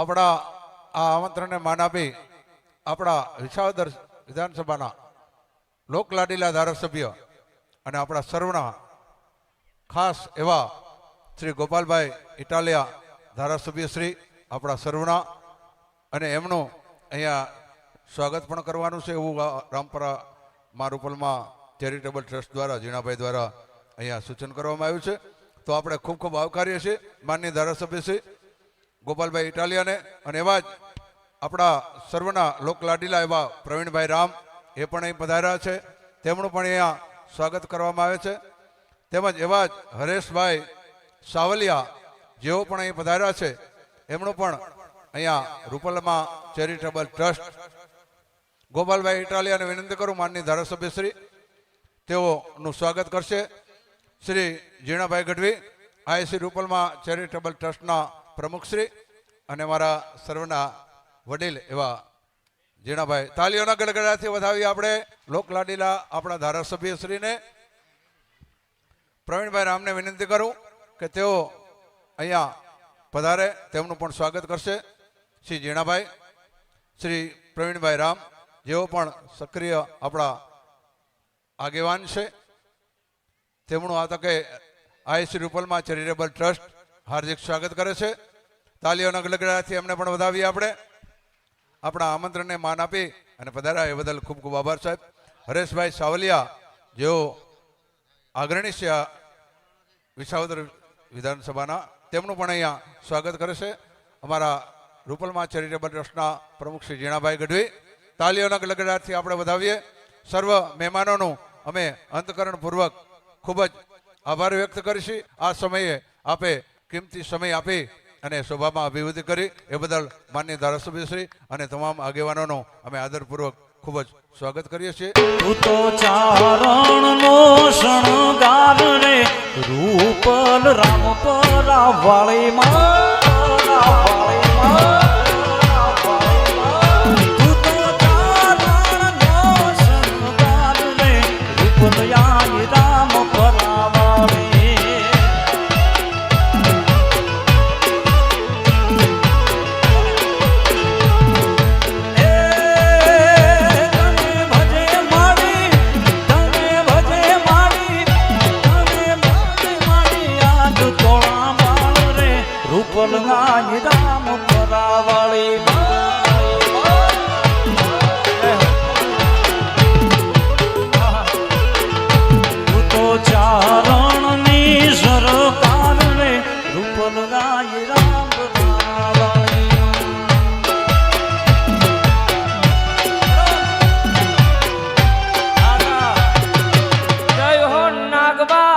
આપણા આ આમંત્રણને માન આપી આપણા વિસાવદર વિધાનસભાના લોકલાડીલા ધારાસભ્ય અને આપણા સર્વના ખાસ એવા શ્રી ગોપાલભાઈ ઇટાલિયા ધારાસભ્ય શ્રી આપણા સર્વના અને એમનું અહીંયા સ્વાગત પણ કરવાનું છે એવું રામપરા મારુપલમાં ચેરિટેબલ ટ્રસ્ટ દ્વારા, ઝીણાભાઈ દ્વારા અહીંયા સૂચન કરવામાં આવ્યું છે. તો આપણે ખૂબ ખૂબ આવકારીએ છીએ. માન્ય ધારાસભ્ય શ્રી ગોપાલભાઈ ઇટાલિયાને અને એવા જ આપણા સર્વના લોકલાડીલા એવા પ્રવીણભાઈ રામ એ પણ અહીં પધાર્યા છે. તેમનું પણ અહીંયા સ્વાગત કરવામાં આવે છે. તેમજ એવા જ હરેશભાઈ સાવલિયા જેઓ પણ અહીં પધાર્યા છે. એમનું પણ અહીંયા રૂપલમાં ચેરિટેબલ ટ્રસ્ટ ગોપાલભાઈ ઇટાલિયાને વિનંતી કરું માનની ધારાસભ્ય શ્રી તેઓનું સ્વાગત કરશે. શ્રી જીણાભાઈ ગઢવી આઈસી રૂપલમાં ચેરિટેબલ ટ્રસ્ટના પ્રમુખશ્રી અને મારા સર્વના વડીલ એવા જીણાભાઈ તાલીઓના ગડગડાથી વધાવી આપણે લોકલાડીલા આપણા ધારાસભ્યશ્રીને પ્રવીણભાઈ રામને વિનંતી કરું કે તેઓ અહીંયા પધારે, તેમનું પણ સ્વાગત કરશે. શ્રી જીણાભાઈ શ્રી પ્રવીણભાઈ રામ, જેઓ પણ સક્રિય આપણા આગેવાન છે. તેમનું આ તકે આઈસી રૂપલમાં ચેરિટેબલ ટ્રસ્ટ હાર્દિક સ્વાગત કરે છે. તાલીઓના ગલગડાથી એમને પણ વધાવીએ આપણે. આપણા આમંત્રણને માન આપી અને પધાર્યા એ બદલ ખૂબ ખૂબ આભાર સાહેબ. હરેશભાઈ સાવલિયા, જેઓ અગ્રણી છે વિસાવદર વિધાનસભાના, તેમનું પણ અહીંયા સ્વાગત કરે છે. અમારા રૂપલમાં ચેરિટેબલ ટ્રસ્ટના પ્રમુખ શ્રી જીણાભાઈ ગઢવી. તાલીઓના ગલગડાથી આપણે વધાવીએ. સર્વ મહેમાનોનું અમે અંતકરણપૂર્વક ખૂબ જ આભાર વ્યક્ત કરીશું. આ સમયે આપે કિંમતી સમય આપી અને સભામાં અભિવૃદ્ધિ કરી. એ બદલ માન્ય ધારાસભ્યશ્રી અને તમામ આગેવાનોનો અમે આદરપૂર્વક ખૂબ જ સ્વાગત કરીએ છીએ. તું ચારણ રૂપલ રામ પરા વાળી તું goodbye.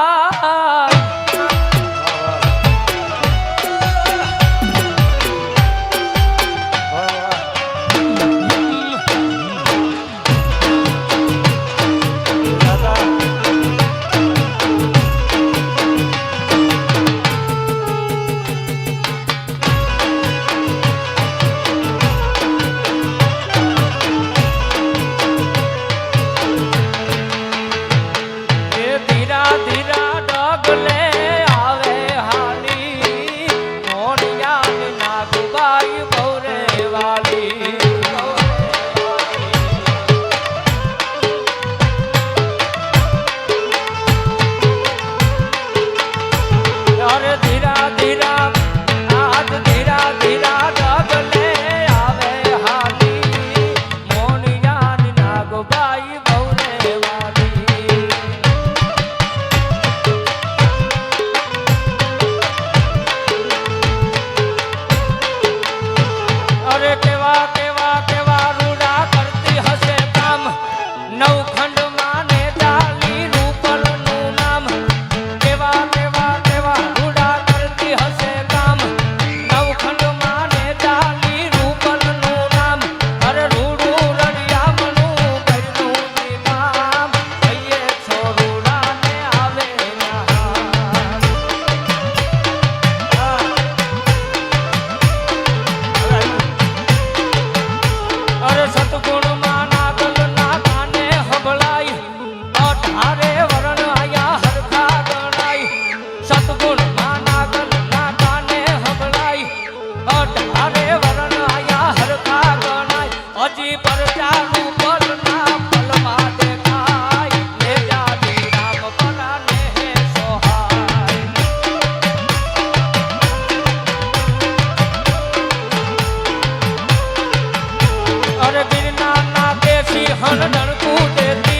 ગિરનાર ના દેશી હલડણ કૂટે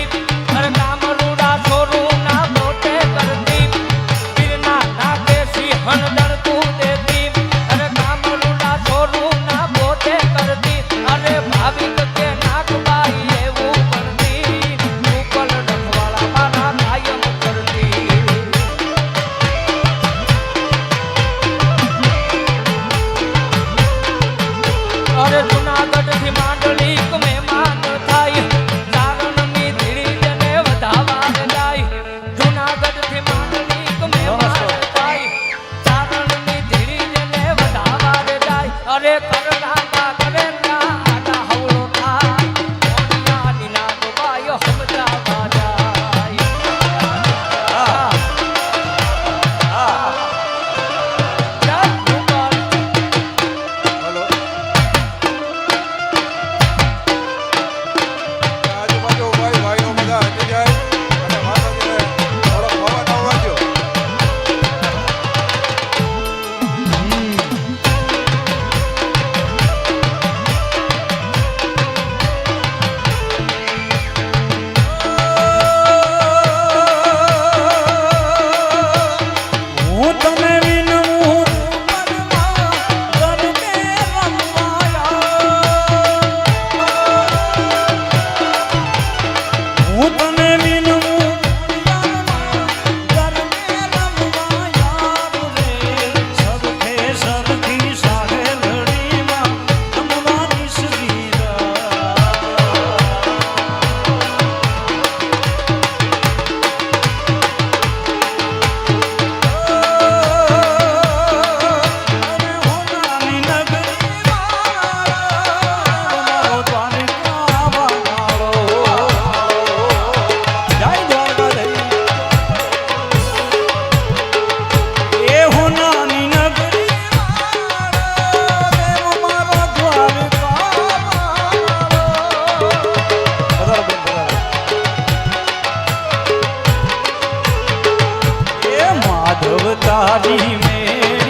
તારી મેરીઓમાં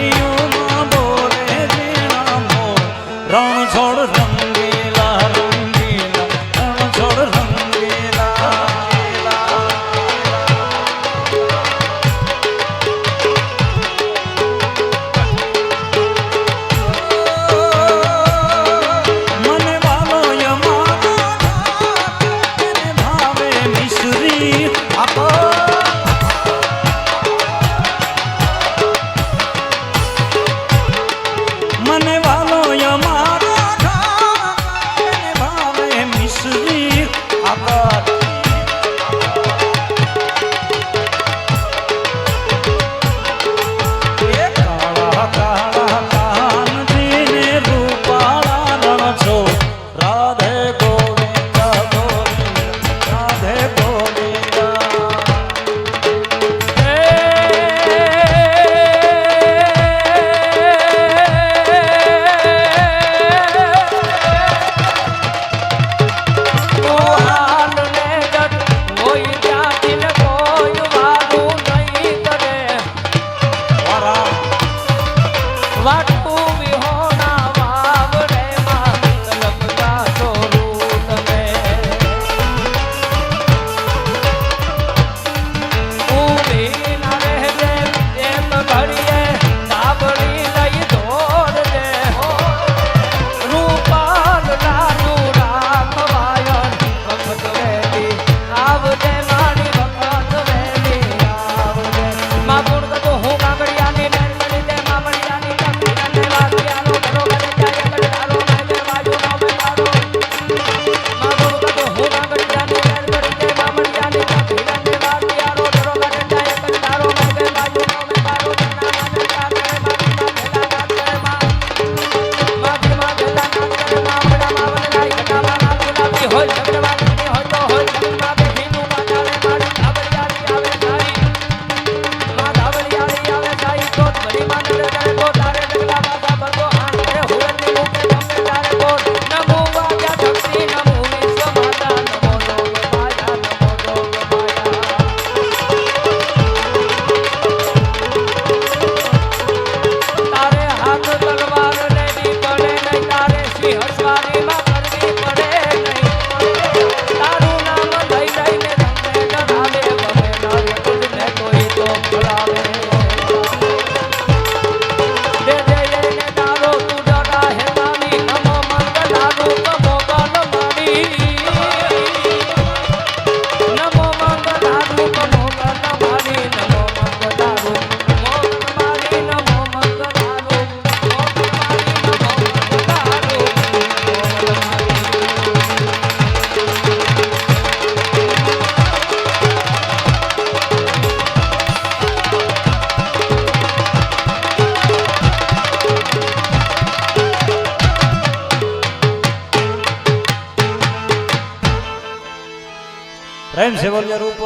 પ્રેમ સેવલ્ય રૂપ.